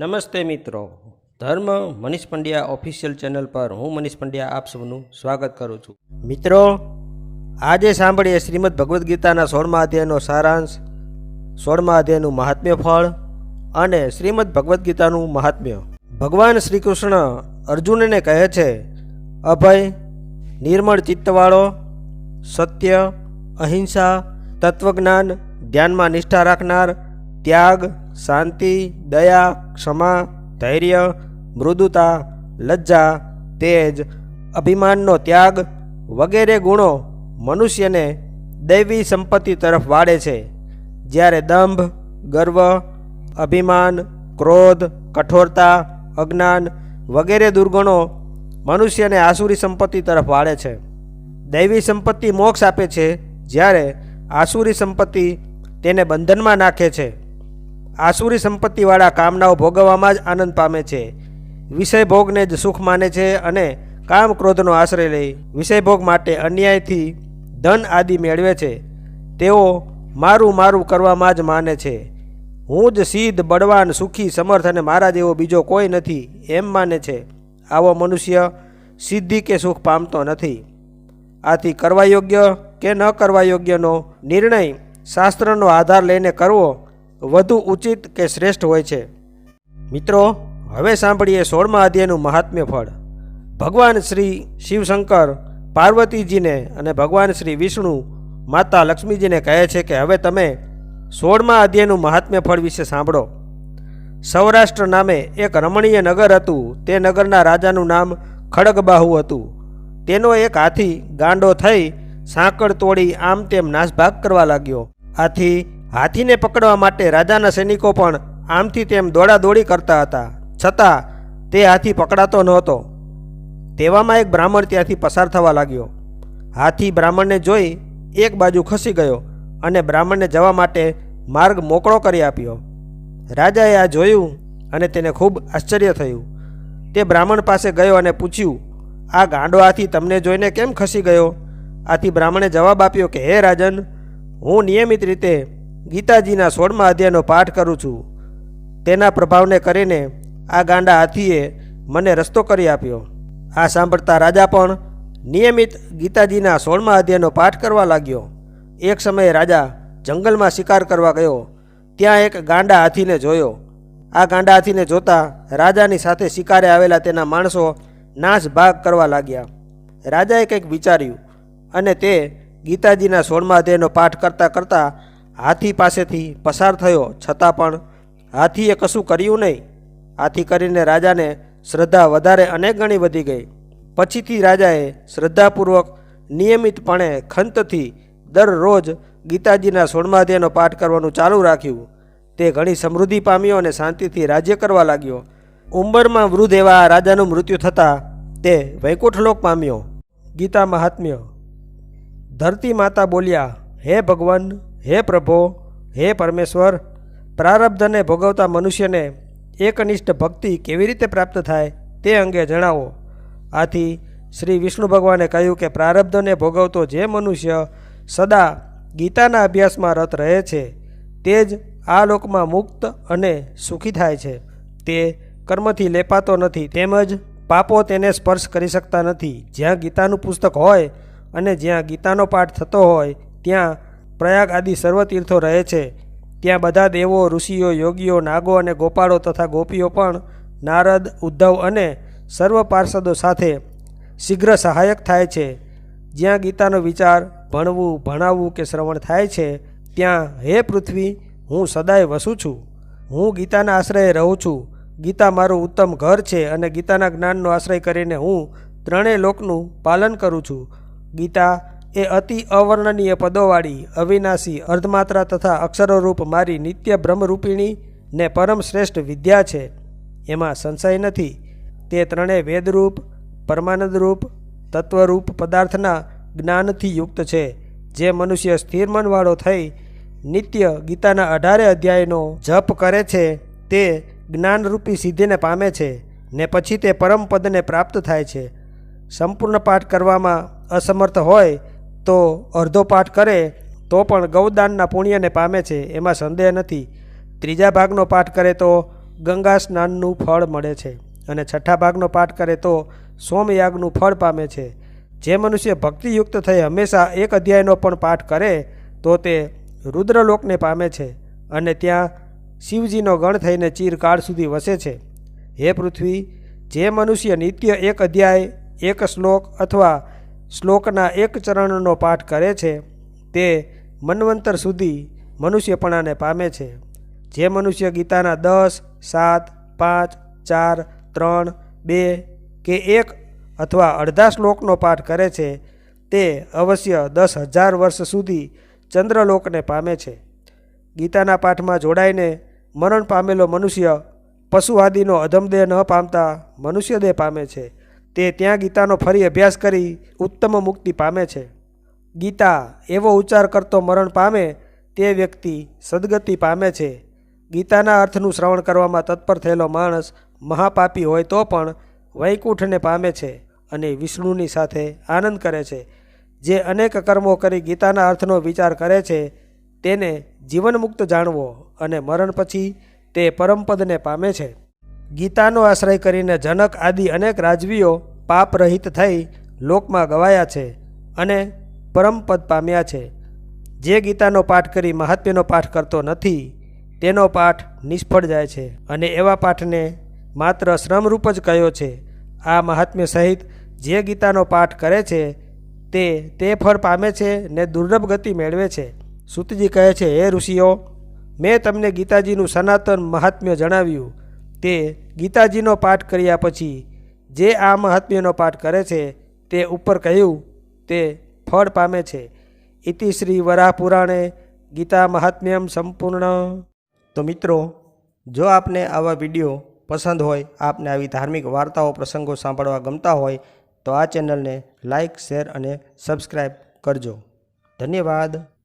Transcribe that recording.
નમસ્તે મિત્રો. ધર્મ મનીષ પંડ્યા ઓફિશિયલ ચેનલ પર હું મનીષ પંડ્યા આપ સૌનું સ્વાગત કરું છું. મિત્રો, આજે સાંભળીએ શ્રીમદ ભગવદ્ ગીતાના સોળમા અધ્યાયનો સારાંશ, સોળમા અધ્યાયનું મહાત્મ્ય ફળ અને શ્રીમદ ભગવદ્ ગીતાનું મહાત્મ્ય. ભગવાન શ્રી કૃષ્ણ અર્જુનને કહે છે, અભય, નિર્મળ ચિત્તવાળો, સત્ય, અહિંસા, તત્વજ્ઞાન ધ્યાનમાં નિષ્ઠા રાખનાર ત્યાગ, શાંતિ, દયા, ક્ષમા, ધૈર્ય, મૃદુતા, લજ્જા, તેજ, અભિમાનનો ત્યાગ વગેરે ગુણો મનુષ્યને દૈવી સંપત્તિ તરફ વાળે છે. જ્યારે દંભ, ગર્વ, અભિમાન, ક્રોધ, કઠોરતા, અજ્ઞાન વગેરે દુર્ગુણો મનુષ્યને આસુરી સંપત્તિ તરફ વાળે છે. દૈવી સંપત્તિ મોક્ષ આપે છે જ્યારે આસુરી સંપત્તિ તેને બંધનમાં નાખે છે. આસુરી સંપત્તિવાળા કામનાઓ ભોગવવામાં જ આનંદ પામે છે. વિષય ભોગને જ સુખ માને છે અને કામ ક્રોધનો આશ્રય લઈ વિષય ભોગ માટે અન્યાયથી ધન આદિ મેળવે છે. તેઓ મારું મારું કરવામાં જ માને છે. હું જ સિદ્ધ, બળવાન, સુખી, સમર્થ અને મારા જેવો બીજો કોઈ નથી એમ માને છે. આવો મનુષ્ય સિદ્ધિ કે સુખ પામતો નથી. આથી કરવા યોગ્ય કે ન કરવા યોગ્યનો નિર્ણય શાસ્ત્રનો આધાર લઈને કરવો વધુ ઉચિત કે શ્રેષ્ઠ હોય છે? મિત્રો, હવે સાંભળીએ સોળમા અધ્યાયનું મહાત્મ્ય ફળ. ભગવાન શ્રી શિવશંકર પાર્વતીજીને અને ભગવાન શ્રી વિષ્ણુ માતા લક્ષ્મીજીને કહે છે કે હવે તમે સોળમા અધ્યાયનું મહાત્મ્ય ફળ વિશે સાંભળો. સૌરાષ્ટ્ર નામે એક રમણીય નગર હતું. તે નગરના રાજાનું નામ ખડગબાહુ હતું. તેનો એક હાથી ગાંડો થઈ સાંકળ તોડી આમ તેમ નાસભાગ કરવા લાગ્યો. આથી હાથીને પકડવા માટે રાજાના સૈનિકો પણ આમથી તેમ દોડાદોડી કરતા હતા. છતાં તે હાથી પકડાતો નહોતો તેવામાં એક બ્રાહ્મણ ત્યાંથી પસાર થવા લાગ્યો. હાથી બ્રાહ્મણને જોઈ એક બાજુ ખસી ગયો અને બ્રાહ્મણને જવા માટે માર્ગ મોકળો કરી આપ્યો. રાજાએ આ જોયું અને તેને ખૂબ આશ્ચર્ય થયું. તે બ્રાહ્મણ પાસે ગયો અને પૂછ્યું, આ ગાંડો હાથી તમને જોઈને કેમ ખસી ગયો? આથી બ્રાહ્મણે જવાબ આપ્યો કે, હે રાજન, હું નિયમિત રીતે ગીતાજીના સોળમા અધ્યાયનો પાઠ કરું છું. તેના પ્રભાવને કરીને આ ગાંડા હાથીએ મને રસ્તો કરી આપ્યો. આ સાંભળતા રાજા પણ નિયમિત ગીતાજીના સોળમા અધ્યાયનો પાઠ કરવા લાગ્યો. એક સમયે રાજા જંગલમાં શિકાર કરવા ગયો. ત્યાં એક ગાંડા હાથીને જોયો. આ ગાંડા હાથીને જોતા રાજાની સાથે શિકારે આવેલા તેના માણસો નાશ ભાગ કરવા લાગ્યા. રાજાએ કંઈક વિચાર્યું અને તે ગીતાજીના સોળમા અધ્યાયનો પાઠ કરતાં કરતાં હાથી પાસેથી પસાર થયો, છતાં પણ હાથીએ કશું કર્યું નહીં. આથી કરીને રાજાને શ્રદ્ધા વધારે અનેક ગણી વધી ગઈ. પછીથી રાજાએ શ્રદ્ધાપૂર્વક નિયમિતપણે ખંતથી દરરોજ ગીતાજીના સોળમા પાઠ કરવાનું ચાલુ રાખ્યું. તે ઘણી સમૃદ્ધિ પામ્યો અને શાંતિથી રાજ્ય કરવા લાગ્યો. ઉંબરમાં વૃદ્ધ એવા રાજાનું મૃત્યુ થતાં તે વૈકુંઠલોક પામ્યો. ગીતા મહાત્મ્ય, ધરતી માતા બોલ્યા, હે ભગવાન હે પ્રભો, હે પરમેશ્વર, પ્રારબ્ધને ભોગવતા મનુષ્યને એકનિષ્ઠ ભક્તિ કેવી રીતે પ્રાપ્ત થાય તે અંગે જણાવો. આથી શ્રી વિષ્ણુ ભગવાને કહ્યું કે પ્રારબ્ધને ભોગવતો જે મનુષ્ય સદા ગીતાના અભ્યાસમાં રત રહે છે, તે જ આ લોકમાં મુક્ત અને સુખી થાય છે. તે કર્મથી લેપાતો નથી, તેમજ પાપો તેને સ્પર્શ કરી શકતા નથી. જ્યાં ગીતાનું પુસ્તક હોય અને જ્યાં ગીતાનો પાઠ થતો હોય, ત્યાં પ્રયાગ આદિ સર્વ તીર્થો રહે છે. ત્યાં બધા દેવો, ઋષિઓ, યોગીઓ, નાગો અને ગોપાળો તથા ગોપીઓ પણ નારદ, ઉદ્ધવ અને સર્વ પાર્ષદો સાથે શીઘ્ર સહાયક થાય છે. જ્યાં ગીતાનો વિચાર ભણવું, ભણાવવું કે શ્રવણ થાય છે, ત્યાં, હે પૃથ્વી, હું સદાય વસું છું. હું ગીતાના આશ્રયે રહું છું. ગીતા મારું ઉત્તમ ઘર છે અને ગીતાના જ્ઞાનનો આશ્રય કરીને હું ત્રણેય લોકનું પાલન કરું છું. ગીતા એ અતિ અવર્ણનીય પદોવાળી, અવિનાશી, અર્ધમાત્રા તથા અક્ષરોરૂપ મારી નિત્ય બ્રહ્મરૂપિણી ને પરમ શ્રેષ્ઠ વિદ્યા છે. એમાં સંશય નથી. તે ત્રણેય વેદરૂપ, પરમાનંદરૂપ, તત્વરૂપ પદાર્થના જ્ઞાનથી યુક્ત છે. જે મનુષ્ય સ્થિર મનવાળો થઈ નિત્ય ગીતાના અઢારે અધ્યાયનો જપ કરે છે, તે જ્ઞાનરૂપી સિદ્ધિને પામે છે ને પછી તે પરમ પદને પ્રાપ્ત થાય છે. સંપૂર્ણ પાઠ કરવામાં અસમર્થ હોય તો અડધો પાઠ કરે, તો પણ ગૌદાનના પુણ્યને પામે છે, એમાં સંદેહ નથી. ત્રીજા ભાગનો પાઠ કરે તો ગંગા સ્નાનનું ફળ મળે છે અને છઠ્ઠા ભાગનો પાઠ કરે તો સોમયાગનું ફળ પામે છે. જે મનુષ્ય ભક્તિયુક્ત થઈ હંમેશા એક અધ્યાયનો પણ પાઠ કરે, તો તે રુદ્રલોકને પામે છે અને ત્યાં શિવજીનો ગણ થઈને ચીરકાળ સુધી વસે છે. હે પૃથ્વી, જે મનુષ્ય નિત્ય એક અધ્યાય, એક શ્લોક અથવા શ્લોકના એક ચરણનો પાઠ કરે છે, તે મન્વંતર સુધી મનુષ્યપણાને પામે છે. જે મનુષ્ય ગીતાના દસ, સાત, પાંચ, ચાર, ત્રણ, બે કે એક અથવા અડધા શ્લોકનો પાઠ કરે છે, તે અવશ્ય દસ હજાર વર્ષ સુધી ચંદ્રલોકને પામે છે. ગીતાના પાઠમાં જોડાઈને મરણ પામેલો મનુષ્ય પશુ આદિનો અધમદેહ ન પામતા મનુષ્યદેહ પામે છે. તે ત્યાં ગીતાનો ફરી અભ્યાસ કરી ઉત્તમ મુક્તિ પામે છે. ગીતા એવો ઉચ્ચાર કરતો મરણ પામે તે વ્યક્તિ સદગતિ પામે છે. ગીતાના અર્થનું શ્રવણ કરવામાં તત્પર થયેલો માણસ મહાપાપી હોય તો પણ વૈકુંઠને પામે છે અને વિષ્ણુની સાથે આનંદ કરે છે. જે અનેક કર્મો કરી ગીતાના અર્થનો વિચાર કરે છે, તેને જીવનમુક્ત જાણવો અને મરણ પછી તે પરમપદને પામે છે. ગીતાનો આશ્રય કરીને જનક આદિ અનેક રાજવીઓ પાપ રહિત થઈ લોકમાં ગવાયા છે અને પરમપદ પામ્યા છે. જે ગીતાનો પાઠ કરી મહાત્મ્યનો પાઠ કરતો નથી, તેનો પાઠ નિષ્ફળ જાય છે અને એવા પાઠને માત્ર શ્રમરૂપ જ કહ્યો છે. આ મહાત્મ્ય સહિત જે ગીતાનો પાઠ કરે છે, તે તે ફળ પામે છે ને દુર્લભ ગતિ મેળવે છે. સુતજી કહે છે, હે ઋષિઓ, મેં તમને ગીતાજીનું સનાતન મહાત્મ્ય જણાવ્યું. તે ગીતાજીનો પાઠ કર્યા પછી જે આ મહાત્મ્યનો પાઠ કરે છે તે ઉપર કહ્યું, તે ફળ પામે છે. ઇતિ શ્રી વરાહ પુરાણે ગીતા મહાત્મ્યમ સંપૂર્ણ. તો મિત્રો, જો આપને આવા વીડિયો પસંદ હોય, આપને આવી ધાર્મિક વાર્તાઓ, પ્રસંગો સાંભળવા ગમતા હોય, તો આ ચેનલને લાઇક શેર અને સબસ્ક્રાઈબ કરજો. ધન્યવાદ.